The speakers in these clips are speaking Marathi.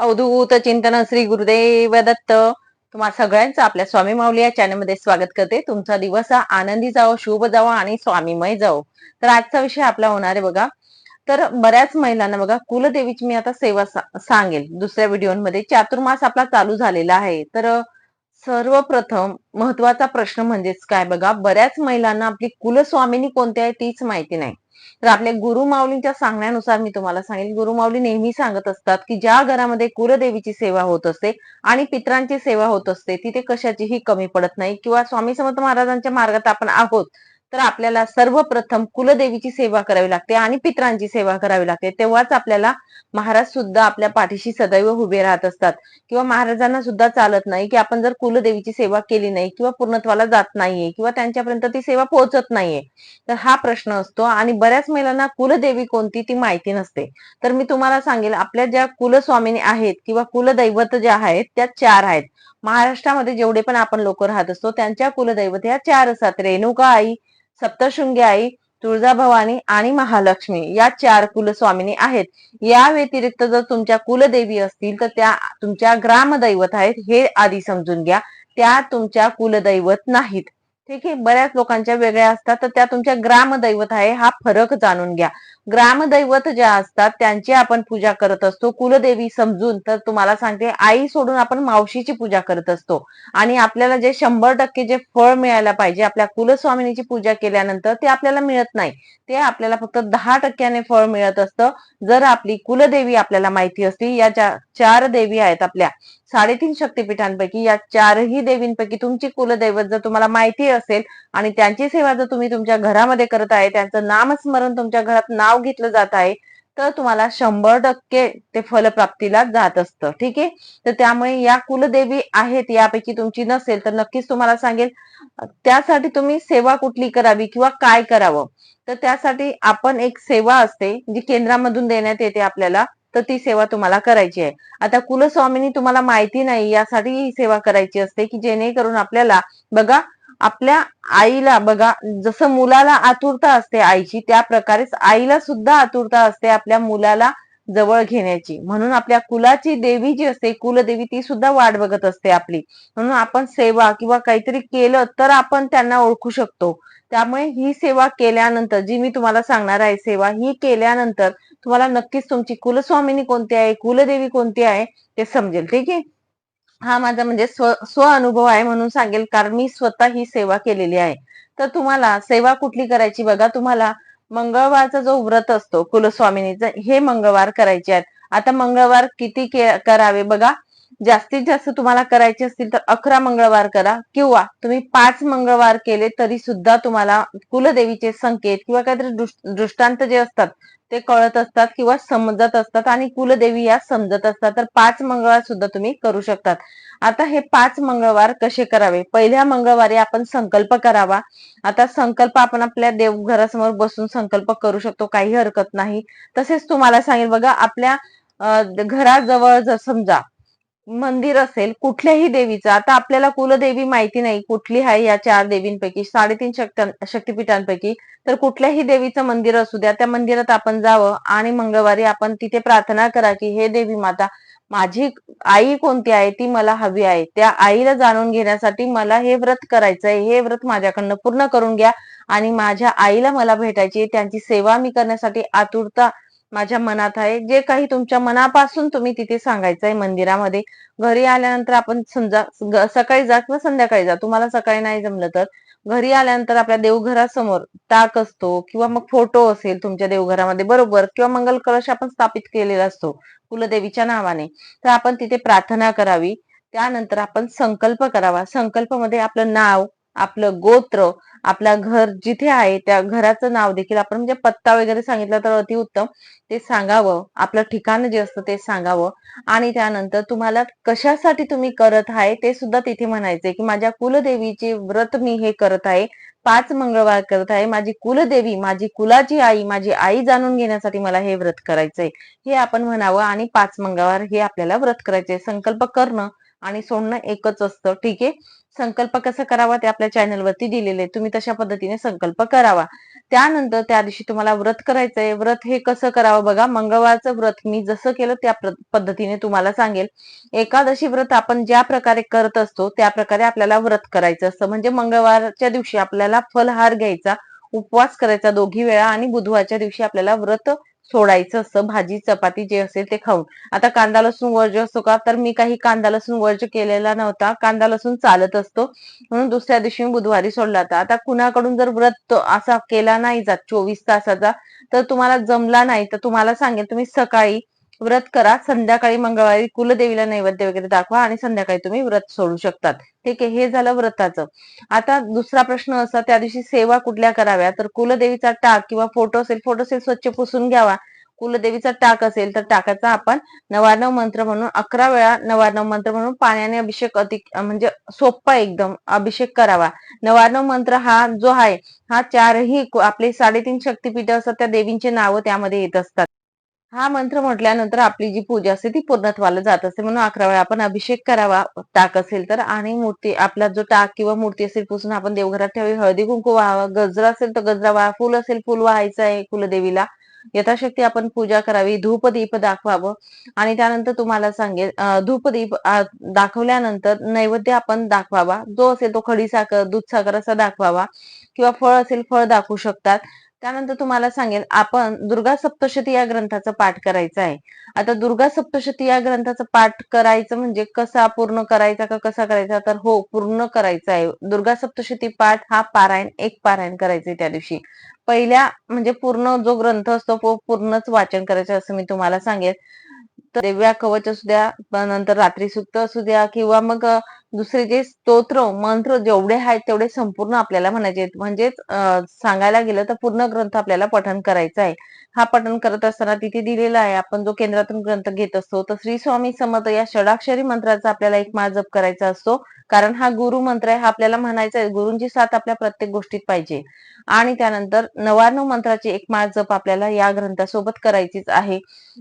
अवधूत चिंतन श्री गुरुदेव दत्त तुम्हा सगळ्यांचं आपल्या स्वामी माऊली या चॅनलमध्ये स्वागत करते. तुमचा दिवस हा आनंदी जावो शुभ जावो आणि स्वामीमय जावो. तर आजचा विषय आपला होणार आहे बघा. तर बऱ्याच महिलांना बघा कुलदेवीची मी आता सेवा सांगेल. दुसऱ्या व्हिडिओमध्ये. चातुर्मास आपला चालू झालेला आहे. तर सर्वप्रथम महत्त्वाचा प्रश्न म्हणजेच काय बघा? बऱ्याच महिलांना आपली कुलस्वामिनी कोणती आहे तीच माहिती नाही. तर आपल्या गुरु माऊलींच्या सांगण्यानुसार मी तुम्हाला सांगेल गुरु माऊली नेहमी सांगत असतात की ज्या घरामध्ये कुलदेवीची सेवा होत असते आणि पित्रांची सेवा होत असते तिथे कशाचीही कमी पडत नाही. किंवा स्वामी समर्थ महाराजांच्या मार्गात आपण आहोत तर आपल्याला सर्वप्रथम कुलदेवीची सेवा करावी लागते आणि पित्रांची सेवा करावी लागते. तेव्हाच आपल्याला महाराज सुद्धा आपल्या पाठीशी सदैव उभे राहत असतात. किंवा महाराजांना सुद्धा चालत नाही की आपण जर कुलदेवीची सेवा केली नाही किंवा पूर्णत्वाला जात नाहीये किंवा त्यांच्यापर्यंत ती सेवा पोहोचत नाहीये तर हा प्रश्न असतो. आणि बऱ्याच महिलांना कुलदेवी कोणती ती माहिती नसते. तर मी तुम्हाला सांगेल आपल्या ज्या कुलस्वामिनी आहेत किंवा कुलदैवत ज्या आहेत त्या चार आहेत. महाराष्ट्रामध्ये जेवढे पण आपण लोक राहत असतो त्यांच्या कुलदैवत ह्या चार असतात. रेणुका आई सप्तशृंगी आई तुळजाभवानी आणि महालक्ष्मी या चार कुलस्वामिनी आहेत. या व्यतिरिक्त जर तुमच्या कुलदेवी असतील तर त्या तुमच्या ग्रामदैवत आहेत हे आधी समजून घ्या. त्या तुमच्या कुलदैवत नाहीत. ठीक आहे? बऱ्याच लोकांच्या वेगळ्या असतात तर त्या तुमच्या ग्रामदैवत आहे हा फरक जाणून घ्या. ग्रामदैवत ज्या असतात त्यांची आपण पूजा करत असतो. कुलदेवी समजून तर तुम्हाला सांगते आई सोडून आपण मावशीची पूजा करत असतो. आणि आपल्याला जे शंभर टक्के जे फळ मिळायला पाहिजे आपल्या कुलस्वामिनीची पूजा केल्यानंतर ते आपल्याला मिळत नाही. ते आपल्याला फक्त दहा टक्क्याने फळ मिळत असतं. जर आपली कुलदेवी आपल्याला माहिती असली या ज्या चार देवी आहेत आपल्या. साडेतीन शक्तीपीठांपैकी या चारही देवींपैकी तुमची कुलदैवत जर तुम्हाला माहिती असेल आणि त्यांची सेवा जर तुम्ही तुमच्या घरामध्ये करत आहे त्यांचं नामस्मरण तुमच्या घरात नाव घेतलं जात आहे तर तुम्हाला शंभर टक्के ते फलप्राप्तीला जात असतं. ठीक आहे? तर त्यामुळे या कुलदेवी आहेत यापैकी तुमची नसेल तर नक्कीच तुम्हाला सांगेल त्यासाठी तुम्ही सेवा कुठली करावी किंवा काय करावं? तर त्यासाठी आपण एक सेवा असते जी केंद्रामधून देण्यात येते आपल्याला तर ती सेवा तुम्हाला करायची आहे. आता कुलस्वामिनी तुम्हाला माहिती नाही यासाठी ही सेवा करायची असते की जेणेकरून आपल्याला बघा आपल्या आईला बघा जसं मुलाला आतुरता असते आईची त्या प्रकारेच आईला सुद्धा आतुरता असते आपल्या मुलाला जवळ घेण्याची. म्हणून आपल्या कुलाची देवी जी असते कुलदेवी ती सुद्धा वाट बघत असते आपली. म्हणून आपण सेवा किंवा काहीतरी केलं तर आपण त्यांना ओळखू शकतो. त्यामुळे ही सेवा केल्यानंतर जी मी तुम्हाला सांगणार आहे सेवा ही केल्यानंतर तुम्हाला नक्कीच तुमची कुलस्वामिनी कोणती आहे कुलदेवी कोणती आहे ते समजेल ठीक आहे? हा माझा म्हणजे स्व स्व अनुभव आहे म्हणून सांगेल कारण मी स्वतः ही सेवा केलेली आहे. तर तुम्हाला सेवा कुठली करायची बघा तुम्हाला मंगळवारचा जो व्रत असतो कुलस्वामिनीचा हे मंगळवार करायचे आहेत. आता मंगळवार किती के- करावे बघा? जास्तीत जास्त तुम्हाला करायचे असतील तर अकरा मंगळवार करा किंवा तुम्ही पाच मंगळवार केले तरी सुद्धा तुम्हाला कुलदेवीचे संकेत किंवा काहीतरी दृष्टांत जे असतात ते कळत असतात किंवा समजत असतात आणि कुलदेवी या समजत असतात. तर पाच मंगळवार सुद्धा तुम्ही करू शकतात. आता हे पाच मंगळवार कसे करावे? पहिल्या मंगळवारी आपण संकल्प करावा. आता संकल्प आपण आपल्या देवघरासमोर बसून संकल्प करू शकतो. काही हरकत नाही. तसेच तुम्हाला सांगेल बघा आपल्या घराजवळ जर समजा मंदिर असेल कुठल्याही देवीचं आता आपल्याला कुलदेवी माहिती नाही कुठली आहे या चार देवींपैकी साडेतीन शक्त शक्तीपीठांपैकी तर कुठल्याही देवीचं मंदिर असू द्या त्या मंदिरात आपण जावं आणि मंगळवारी आपण तिथे प्रार्थना करा की हे देवी माता माझी आई कोणती आहे ती मला हवी आहे. त्या आईला जाणून घेण्यासाठी मला हे व्रत करायचंय हे व्रत माझ्याकडनं पूर्ण करून घ्या आणि माझ्या आईला मला भेटायची त्यांची सेवा मी करण्यासाठी आतुरता माझ्या मनात आहे. जे काही तुमच्या मनापासून तुम्ही तिथे सांगायचंय मंदिरामध्ये घरी आल्यानंतर आपण समजा सकाळी जा किंवा संध्याकाळी जा तुम्हाला सकाळी नाही जमलं तर घरी आल्यानंतर आपल्या देवघरासमोर ताक असतो किंवा मग फोटो असेल तुमच्या देवघरामध्ये बरोबर किंवा मंगल कलश आपण स्थापित केलेला असतो कुलदेवीच्या नावाने तर आपण तिथे प्रार्थना करावी. त्यानंतर आपण संकल्प करावा. संकल्पमध्ये आपलं नाव आपलं गोत्र आपला घर जिथे आहे त्या घराचं नाव देखील आपण म्हणजे पत्ता वगैरे सांगितला तर अतिउत्तम ते सांगावं आपलं ठिकाण जे असतं ते सांगावं. आणि त्यानंतर तुम्हाला कशासाठी तुम्ही करत आहे ते सुद्धा तिथे म्हणायचंय की माझ्या कुलदेवीचे व्रत मी हे करत आहे. पाच मंगळवार करत आहे. माझी कुलदेवी माझी कुलाची आई माझी आई जाणून घेण्यासाठी मला हे व्रत करायचंय. हे आपण म्हणावं आणि पाच मंगळवार हे आपल्याला व्रत करायचंय. संकल्प करणं आणि सोडणं एकच असतं. ठीक आहे? संकल्प कसा करावा ते आपल्या चॅनलवरती दिलेले तुम्ही तशा पद्धतीने संकल्प करावा. त्यानंतर त्या दिवशी तुम्हाला व्रत करायचंय. व्रत हे कसं करावं बघा. मंगळवारचं व्रत मी जसं केलं त्या पद्धतीने तुम्हाला सांगेल. एकादशी व्रत आपण ज्या प्रकारे करत असतो त्या प्रकारे आपल्याला व्रत करायचं असतं. म्हणजे मंगळवारच्या दिवशी आपल्याला फलहार घ्यायचा उपवास करायचा दोघी वेळा आणि बुधवारच्या दिवशी आपल्याला व्रत सोडायचं असतं भाजी चपाती जे असेल ते खाऊन. आता कांदा लसूण वर्ज असतो का? तर मी काही कांदा लसूण वर्ज केलेला नव्हता. कांदा लसूण चालत असतो. म्हणून दुसऱ्या दिवशी मी बुधवारी सोडला होता. आता कुणाकडून जर व्रत असा केला नाही जात चोवीस तासाचा तर तुम्हाला जमला नाही. तर तुम्हाला सांगेल तुम्ही सकाळी व्रत करा. संध्याकाळी मंगळवारी कुलदेवीला नैवेद्य वगैरे दाखवा आणि संध्याकाळी तुम्ही व्रत सोडू शकतात. ठीक आहे? हे झालं व्रताचं. आता दुसरा प्रश्न असा त्या दिवशी सेवा कुठल्या कराव्या? तर कुलदेवीचा टाक किंवा फोटो असेल फोटो असेल स्वच्छ पुसून घ्यावा. कुलदेवीचा टाक असेल तर टाकाचा आपण नवानव मंत्र म्हणून अकरा वेळा नवानव मंत्र म्हणून पाण्याने अभिषेक अधिक म्हणजे सोप्पा एकदम अभिषेक करावा. नवानव मंत्र हा जो आहे हा चारही आपले साडेतीन शक्तीपीठ असतात त्या देवींचे नावं त्यामध्ये येत असतात. हा मंत्र म्हटल्यानंतर आपली जी पूजा असते ती पूर्णत्वाला जात असते. म्हणून अकरा वेळा आपण अभिषेक करावा. टाक असेल तर आणि मूर्ती आपला जो टाक किंवा मूर्ती असेल पुसून आपण देवघरात ठेवावी. हळदी कुंकू व्हावा गजरा असेल तर गजरा व्हा फुल असेल फुल व्हायचं आहे कुलदेवीला. यथाशक्ती आपण पूजा करावी. धूप दीप दाखवावं. आणि त्यानंतर तुम्हाला सांगेल धूप दीप दाखवल्यानंतर नैवेद्य आपण दाखवावा. जो असेल तो खडीसाखर दूध साखर असा दाखवावा. किंवा फळ असेल फळ दाखवू शकतात. त्यानंतर तुम्हाला सांगेल आपण दुर्गा सप्तशती या ग्रंथाचा पाठ करायचा आहे. आता दुर्गा सप्तशती या ग्रंथाचा पाठ करायचं म्हणजे कसा पूर्ण करायचा का कसा करायचा तर हो पूर्ण करायचा आहे. दुर्गा सप्तशती पाठ हा पारायण एक पारायण करायचंय त्या दिवशी. पहिल्या म्हणजे पूर्ण जो ग्रंथ असतो तो पूर्णच वाचन करायचं असं मी तुम्हाला सांगेल तर दिव्या कवच असू द्या नंतर रात्री सुक्त असू द्या किंवा मग दुसरे जे स्तोत्र मंत्र जेवढे आहेत तेवढे संपूर्ण आपल्याला म्हणायचे म्हणजेच सांगायला गेलं तर पूर्ण ग्रंथ आपल्याला पठन करायचा आहे. हा पठन करत असताना तिथे दिलेला आहे. आपण जो केंद्रातून ग्रंथ घेत असतो तर श्री स्वामी समर्थ या षडाक्षरी मंत्राचा आपल्याला एक माळ जप करायचा असतो. कारण हा गुरु मंत्र आहे हा आपल्याला म्हणायचा आहे गुरुंची साथ आपल्या प्रत्येक गोष्टीत पाहिजे. आणि त्यानंतर नव्याण्णव मंत्राची एक माळ जप आपल्याला या ग्रंथासोबत करायचीच आहे.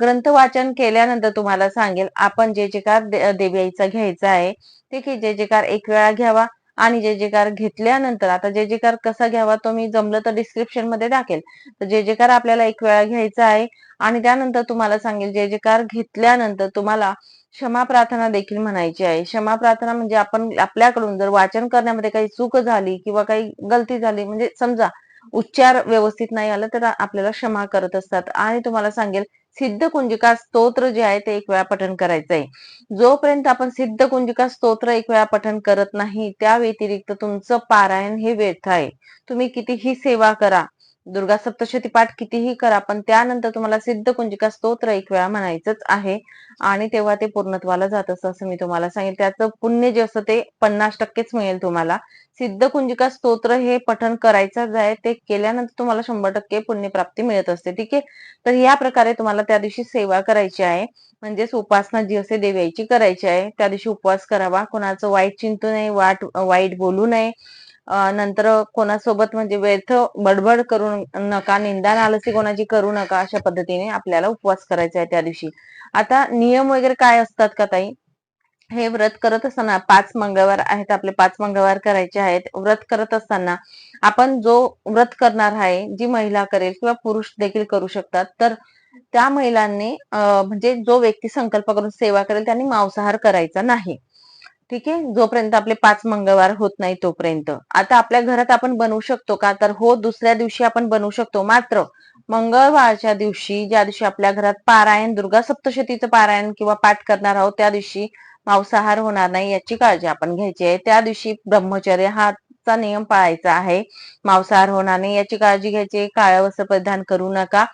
ग्रंथ वाचन केल्यानंतर तुम्हाला सांगेल आपण जे जेकार दे- देवी आईचा घ्यायचा आहे ठीक आहे जे जेकार एक वेळा घ्यावा आणि जे जेकार घेतल्यानंतर आता जे जेकार कसा घ्यावा तो मी जमलं तर डिस्क्रिप्शनमध्ये टाकेल तर जे जेकार आपल्याला एक वेळा घ्यायचा आहे आणि त्यानंतर तुम्हाला सांगेल जे जेकार घेतल्यानंतर तुम्हाला क्षमा प्रार्थना देखील म्हणायची आहे. क्षमा प्रार्थना म्हणजे आपण आपल्याकडून जर वाचन करण्यामध्ये काही चूक झाली किंवा काही गलती झाली म्हणजे समजा उच्चार व्यवस्थित नाही आलं तर आपल्याला क्षमा करत असतात. आणि तुम्हाला सांगेल सिद्ध कुंजिका स्तोत्र जे आहे ते एक वेळा पठण करायचं आहे जोपर्यंत आपण सिद्ध कुंजिका स्तोत्र एक वेळा पठण करत नाही त्या व्यतिरिक्त तुमचं पारायण हे व्यर्थ आहे. तुम्ही कितीही सेवा करा दुर्गा सप्तशती पाठ कितीही करा पण त्यानंतर तुम्हाला सिद्ध कुंजिका स्तोत्र एक वेळा म्हणायचंच आहे. आणि तेव्हा ते पूर्णत्वाला जात असतं असं मी तुम्हाला सांगेल त्याचं पुण्य जे असतं ते पन्नास टक्केच मिळेल तुम्हाला. सिद्ध कुंजिका स्तोत्र हे पठण करायचंच आहे ते केल्यानंतर तुम्हाला शंभर टक्के पुण्यप्राप्ती मिळत असते. ठीक आहे? तर या प्रकारे तुम्हाला त्या दिवशी सेवा करायची आहे. म्हणजेच उपासना जी असते देवाची करायची आहे. त्या दिवशी उपवास करावा. कोणाचं वाईट चिंतू नये वाट वाईट बोलू नये. नंतर कोणासोबत म्हणजे व्यर्थ बडबड करू नका निंदा नालसी कोणाची करू नका अशा पद्धतीने आपल्याला उपवास करायचा आहे त्या दिवशी. आता नियम वगैरे काय असतात का ताई? हे व्रत करत असताना पाच मंगळवार आहेत आपले पाच मंगळवार करायचे आहेत. व्रत करत असताना आपण जो व्रत करणार आहे जी महिला करेल किंवा पुरुष देखील करू शकतात तर त्या महिलांनी म्हणजे जो व्यक्ती संकल्प करून सेवा करेल त्यांनी मांसाहार करायचा नाही. ठीक आहे? जोपर्यंत आपले पाच मंगळवार होत नाही तोपर्यंत. आता आपल्या घरात आपण बनवू शकतो का? तर हो दुसऱ्या दिवशी आपण बनवू शकतो. मात्र मंगळवारच्या दिवशी ज्या दिवशी आपल्या घरात पारायण दुर्गा सप्तशतीचं पारायण किंवा पाठ करणार आहोत त्या दिवशी मांसाहार होणार नाही याची काळजी आपण घ्यायची आहे. त्या दिवशी ब्रह्मचर्य हाचा नियम पाळायचा आहे. मांसाहार होणार नाही याची काळजी घ्यायची काळ्या वस्त्र परिधान करू नका.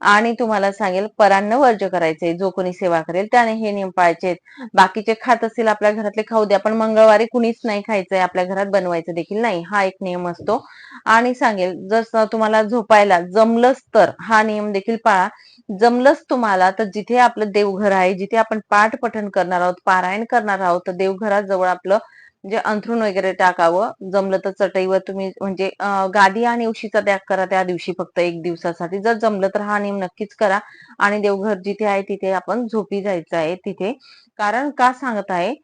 आणि तुम्हाला सांगेल परांना वर्ज करायचे जो कोणी सेवा करेल त्याने हे नियम पाळायचे बाकीचे खात असतील आपल्या घरातले खाऊ द्या पण मंगळवारी कुणीच नाही खायचंय आपल्या घरात बनवायचं देखील नाही. हा एक नियम असतो. आणि सांगेल जर तुम्हाला झोपायला जमलंच तर हा नियम देखील पाळा. जमलंच तुम्हाला तर जिथे आपलं देवघर आहे जिथे आपण पाठ पठण करणार आहोत पारायण करणार आहोत तर देवघराजवळ आपलं म्हणजे अंथरूण वगैरे टाकावं. जमलं तर चटईवर तुम्ही म्हणजे गादी आणि उशीचा त्याग करा त्या दिवशी फक्त एक दिवसासाठी. जर जमलं तर हा नियम नक्कीच करा. आणि देवघर जिथे आहे तिथे आपण झोपी जायचं आहे तिथे. कारण का सांगत आहे?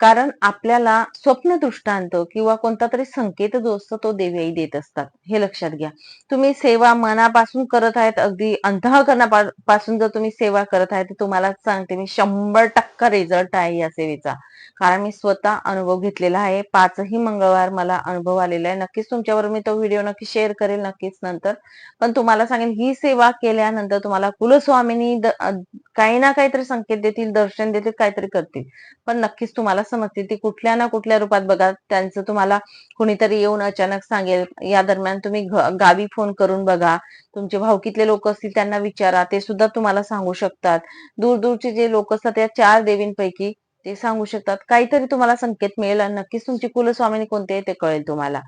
कारण आपल्याला स्वप्न दृष्टांत किंवा कोणता तरी संकेत जो असतो तो देवी देत असतात. हे लक्षात घ्या. तुम्ही सेवा मनापासून करत आहेत अगदी अंतःकरणापासून जर तुम्ही सेवा करत आहे तर तुम्हाला सांगते मी शंभर टक्का रिझल्ट आहे या सेवेचा. कारण मी स्वतः अनुभव घेतलेला आहे. पाचही मंगळवार मला अनुभव आलेला आहे. नक्कीच तुमच्यावर मी तो व्हिडिओ नक्की शेअर करेल नक्कीच नंतर. पण तुम्हाला सांगेन ही सेवा केल्यानंतर तुम्हाला कुलस्वामिनी काही ना काहीतरी संकेत देतील दर्शन देतील काहीतरी करतील. पण नक्कीच तुम्हाला समजतील ती कुठल्या ना कुठल्या रूपात बघा त्यांचं तुम्हाला कुणीतरी येऊन अचानक सांगेल या दरम्यान तुम्ही गावी फोन करून बघा तुमचे भावकीतले लोक असतील त्यांना विचारा ते सुद्धा तुम्हाला सांगू शकतात. दूर दूरचे जे लोक असतात त्या चार देवींपैकी ते सांगू शकतात. काहीतरी तुम्हाला संकेत मिळेल आणि नक्कीच तुमची कुलस्वामिनी कोणते आहे ते कळेल तुम्हाला.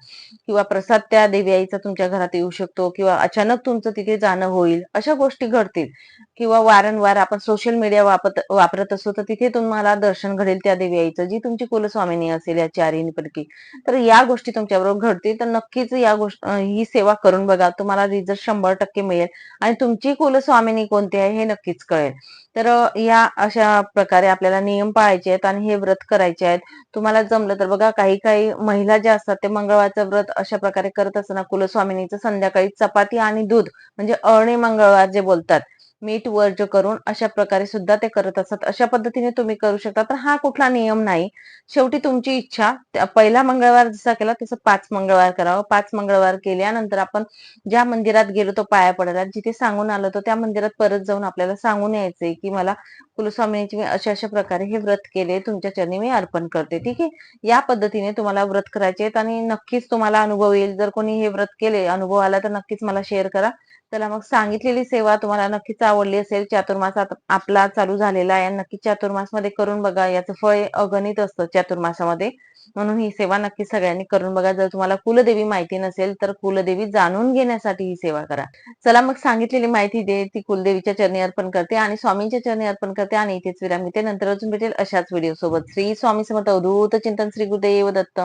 किंवा प्रसाद त्या देवी आईचा तुमच्या घरात येऊ शकतो किंवा अचानक तुमचं तिथे जाणं होईल अशा गोष्टी घडतील. किंवा वारंवार आपण सोशल मीडिया वापरत वापरत असतो तर तिथे तुम्हाला दर्शन घडेल त्या देवी आईचं जी तुमची कुलस्वामिनी असेल या चारहींपैकी तर या गोष्टी तुमच्याबरोबर घडतील. तर नक्कीच या गोष्ट ही सेवा करून बघा. तुम्हाला रिझल्ट शंभर टक्के मिळेल. आणि तुमची कुलस्वामिनी कोणती आहे हे नक्कीच कळेल. तर या अशा प्रकारे आपल्याला नियम पाळायचे आहेत आणि हे व्रत करायचे आहेत. तुम्हाला जमलं तर बघा काही काही महिला ज्या असतात ते मंगळवारचं व्रत अशा प्रकारे करत असताना कुलस्वामिनीचं संध्याकाळी चपाती आणि दूध म्हणजे अळणी मंगळवार जे बोलतात मीठ वर्ज करून अशा प्रकारे सुद्धा ते करत असतात. अशा पद्धतीने तुम्ही करू शकता. तर हा कुठला नियम नाही. शेवटी तुमची इच्छा पहिला मंगळवार जसा केला तसं पाच मंगळवार करावं. पाच मंगळवार केल्यानंतर आपण ज्या मंदिरात गेलो तो पाया पडायला जिथे सांगून आलो तो त्या मंदिरात परत जाऊन आपल्याला सांगून यायचंय की मला कुलस्वामिनीची मी अशा अशा प्रकारे हे व्रत केले तुमच्या चरणी मी अर्पण करते. ठीक आहे? या पद्धतीने तुम्हाला व्रत करायचे आहेत आणि नक्कीच तुम्हाला अनुभव येईल. जर कोणी हे व्रत केले अनुभव आला तर नक्कीच मला शेअर करा. चला मग सांगितलेली सेवा तुम्हाला नक्कीच आवडली असेल. चातुर्मास आपला चालू झालेला आहे. नक्की चातुर्मासमध्ये करून बघा. याचं फळ अगणित असतं चातुर्मासामध्ये. म्हणून ही सेवा नक्की सगळ्यांनी करून बघा. जर तुम्हाला कुलदेवी माहिती नसेल तर कुलदेवी जाणून घेण्यासाठी ही सेवा करा. चला मग सांगितलेली माहिती दे. ती कुलदेवीच्या चरणी अर्पण करते आणि स्वामींच्या चरणी अर्पण करते आणि इथेच विराम घेते. नंतर अजून भेटेल अशाच व्हिडिओ सोबत. श्री स्वामी समर्थ अवधूत चिंतन श्री गुरुदेव दत्त.